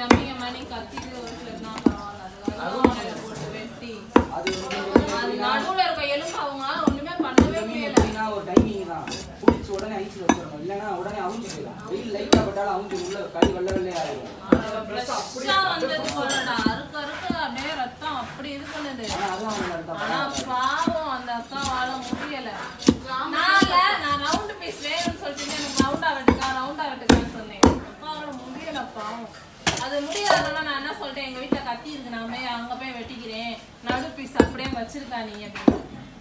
கத்திட்டு ஒரு சிலர்னா பரவாயில்ல. அதுக்காக அவனை போட்டு வெட்டி. அது வந்து அது நடுவுல இருக்க எலும்பு அவங்களால ஒண்ணுமே பண்ணவே முடியல. ஒரு டைமிங் தான். பிடிச்சி உடனே ஐஸ்ல வச்சிடணும் இல்லைன்னா உடனே அவுஞ்சு போயிடும். வெயில் லைட்டா பட்டாலும் அவுஞ்சு உள்ள கை வெள்ளை வெள்ளையா ஆயிடும் ஃப்ரெஷ்ஷா வந்தது போலடா அறுக்க அறுக்க அப்படியே ரத்தம் அப்படி இது பண்ணுது. ஆனா அவங்க அந்த பாவம் அந்த அக்காவால முடியல. நான்ல நான் ரவுண்ட் பீஸ் வேணும்னு சொல்லிட்டு எனக்கு ரவுண்டா வெட்டுக்கா ரவுண்டா வெட்டுக்கான்னு சொன்னேன். அக்காவால முடியல பாவம். அது முடியாதனால நான் என்ன சொல்லிட்டேன் எங்க வீட்டுல கத்தி இருக்கு நான் போய் அங்க போய் வெட்டிக்கிறேன். நடு பீஸ் அப்படியே வச்சிருக்கா நீ அப்படின்னு.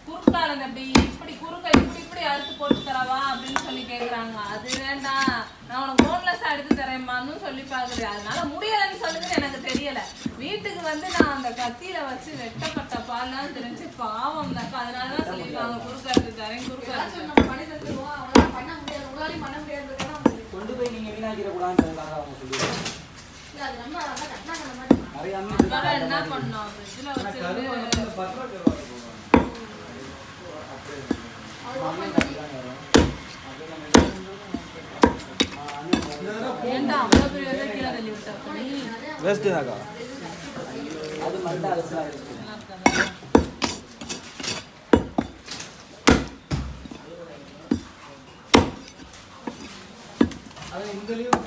குறுக்கால இந்த இப்படி இப்படி குறுக்க இப்படி இப்படி அறுத்து போட்டு தரவா அப்படின்னு சொல்லி கேக்குறாங்க. அது வேண்டாம். நான் உனக்கு போன்லெஸ் எடுத்து தரேம்மான்னு சொல்லி பாக்குது. அதனால முடியலன்னு சொல்லுது எனக்கு தெரியல. வீட்டுக்கு வந்து நான் அந்த கத்தியில வச்சு வெட்டப்பட்ட பால்லாம் தெரிஞ்சு பாவம் அக்கா அதனாலதான் சொல்லியிருக்காங்க குறுக்க எடுத்து தரேன் குறுக்க பண்ணி தந்துருவோம். அவங்களால பண்ண முடியாது. உங்களாலையும் பண்ண அவங்க கொண்டு போய் நீங்க வீணாக்கிட கூடாதுன்றதுக்காக அவங்க சொல்லுவாங்க அது நம்ம என்ன பண்ணோம் ஃப்ரிட்ஜில் ஏன்டா அவ்வளோ பெரிய கீழே தள்ளி வேஸ்ட்டு தாக்கா அது மண்டை அரிசிலாம் இருக்கு அது இந்த லீவு